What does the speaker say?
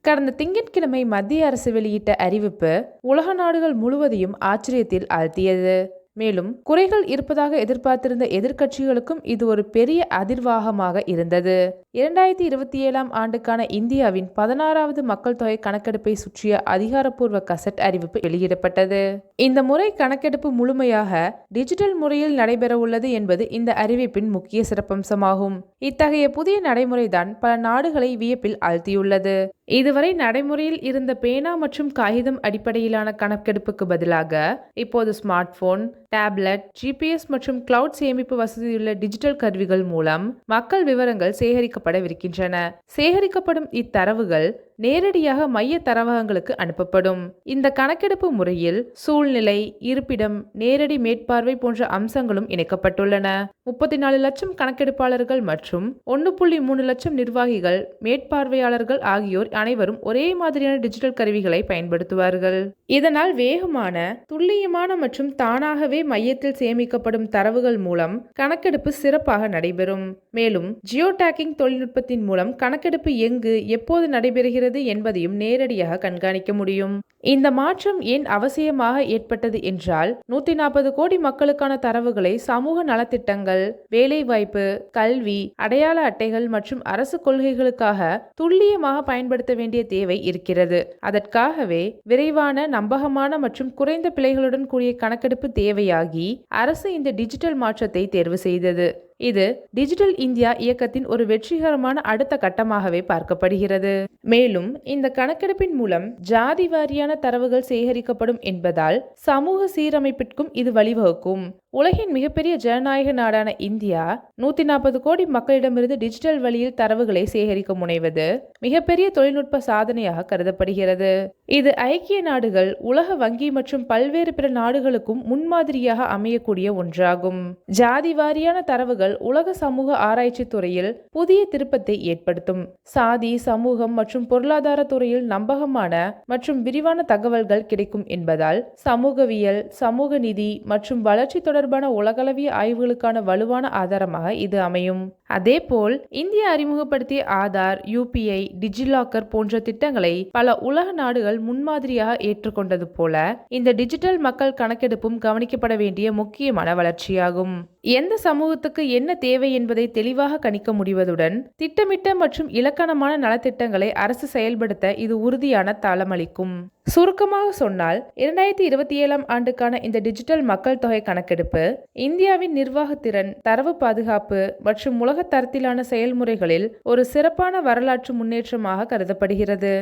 கடந்த திங்கட்கிழமை மத்திய அரசு வெளியிட்ட அறிவிப்பு உலக நாடுகள் முழுவதையும் ஆச்சரியத்தில் ஆழ்த்தியது. மேலும் குறைகள் இருப்பதாக எதிர்பார்த்திருந்த எதிர்க்கட்சிகளுக்கும் இது ஒரு பெரிய அதிர்வாகமாக இருந்தது. இரண்டாயிரத்தி இருபத்தி ஏழாம் ஆண்டுக்கான இந்தியாவின் பதினாறாவது மக்கள் தொகை கணக்கெடுப்பை சுற்றிய அதிகாரப்பூர்வ கசட் அறிவிப்பு வெளியிடப்பட்டது. இந்த முறை கணக்கெடுப்பு முழுமையாக டிஜிட்டல் முறையில் நடைபெறவுள்ளது என்பது இந்த அறிவிப்பின் முக்கிய சிறப்பம்சமாகும். இத்தகைய புதிய நடைமுறைதான் பல நாடுகளை வியப்பில் ஆழ்த்தியுள்ளது. இதுவரை நடைமுறையில் இருந்த பேனா மற்றும் காகிதம் அடிப்படையிலான கணக்கெடுப்புக்கு பதிலாக இப்போது ஸ்மார்ட் போன் டேப்லெட் ஜிபிஎஸ் மற்றும் கிளவுட் சேமிப்பு வசதியுள்ள டிஜிட்டல் கருவிகள் மூலம் மக்கள் விவரங்கள் சேகரிக்கப்படவிருக்கின்றன. சேகரிக்கப்படும் இத்தரவுகள் நேரடியாக மைய தரவகங்களுக்கு அனுப்பப்படும். இந்த கணக்கெடுப்பு முறையில் சூழ்நிலை இருப்பிடம் நேரடி மேற்பார்வை போன்ற அம்சங்களும் இணைக்கப்பட்டுள்ளன. முப்பத்தி நாலு லட்சம் கணக்கெடுப்பாளர்கள் மற்றும் ஒன்று புள்ளி மூணு லட்சம் நிர்வாகிகள் மேற்பார்வையாளர்கள் ஆகியோர் அனைவரும் ஒரே மாதிரியான டிஜிட்டல் கருவிகளை பயன்படுத்துவார்கள். இதனால் வேகமான துல்லியமான மற்றும் தானாகவே மையத்தில் சேமிக்கப்படும் தரவுகள் மூலம் கணக்கெடுப்பு சிறப்பாக நடைபெறும். மேலும் ஜியோ டேக்கிங் தொழில்நுட்பத்தின் மூலம் கணக்கெடுப்பு எங்கு எப்போது நடைபெறுகிறது என்பதையும் நேரடியாக கண்காணிக்க முடியும். இந்த மாற்றம் ஏன் அவசியமாக ஏற்பட்டது என்றால் நூத்தி நாற்பது கோடி மக்களுக்கான தரவுகளை சமூக நலத்திட்டங்கள் வேலைவாய்ப்பு கல்வி அடையாள அட்டைகள் மற்றும் அரசு கொள்கைகளுக்காக துல்லியமாக பயன்படுத்த வேண்டிய தேவை இருக்கிறது. அதற்காகவே விரைவான நம்பகமான மற்றும் குறைந்த பிழைகளுடன் கூடிய கணக்கெடுப்பு தேவையாகி அரசு இந்த டிஜிட்டல் மாற்றத்தை தேர்வு செய்தது. இது டிஜிட்டல் இந்தியா இயக்கத்தின் ஒரு வெற்றிகரமான அடுத்த கட்டமாகவே பார்க்கப்படுகிறது. மேலும் இந்த கணக்கெடுப்பின் மூலம் ஜாதி வாரியான தரவுகள் சேகரிக்கப்படும் என்பதால் சமூக சீரமைப்பிற்கும் இது வழிவகுக்கும். உலகின் மிகப்பெரிய ஜனநாயக நாடான இந்தியா நூத்தி நாற்பது கோடி மக்களிடமிருந்து டிஜிட்டல் வழியில் தரவுகளை சேகரிக்க முனைவது மிகப்பெரிய தொழில்நுட்ப சாதனையாக கருதப்படுகிறது. இது ஐக்கிய நாடுகள் உலக வங்கி மற்றும் பல்வேறு பிற நாடுகளுக்கும் முன்மாதிரியாக அமையக்கூடிய ஒன்றாகும். ஜாதி வாரியான தரவுகள் உலக சமூக ஆராய்ச்சி துறையில் புதிய திருப்பத்தை ஏற்படுத்தும். சாதி சமூகம் மற்றும் பொருளாதார துறையில் நம்பகமான மற்றும் விரிவான தகவல்கள் கிடைக்கும் என்பதால் சமூகவியல் சமூக நிதி மற்றும் வளர்ச்சி தொடர்பான உலகளவிய ஆய்வுகளுக்கான வலுவான ஆதாரமாக இது அமையும். அதேபோல் இந்தியா அறிமுகப்படுத்திய ஆதார் யூபிஐ டிஜிலாக்கர் போன்ற திட்டங்களை பல உலக நாடுகள் முன்மாதிரியாக ஏற்றுக்கொண்டது போல இந்த டிஜிட்டல் மக்கள் கணக்கெடுப்பும் கவனிக்கப்பட வேண்டிய முக்கியமான வளர்ச்சியாகும். எந்த சமூகத்துக்கு என்ன தேவை என்பதை தெளிவாக கணிக்க முடிவதுடன் திட்டமிட்ட மற்றும் இலக்கணமான நலத்திட்டங்களை அரசு செயல்படுத்த இது உறுதியான தாளமளிக்கும். சுருக்கமாக சொன்னால் இரண்டாயிரத்தி இருபத்தி ஏழாம் ஆண்டுக்கான இந்த டிஜிட்டல் மக்கள் தொகை கணக்கெடுப்பு இந்தியாவின் நிர்வாகத்திறன் தரவு பாதுகாப்பு மற்றும் உலக தரத்திலான செயல்முறைகளில் ஒரு சிறப்பான வரலாற்று முன்னேற்றமாக கருதப்படுகிறது.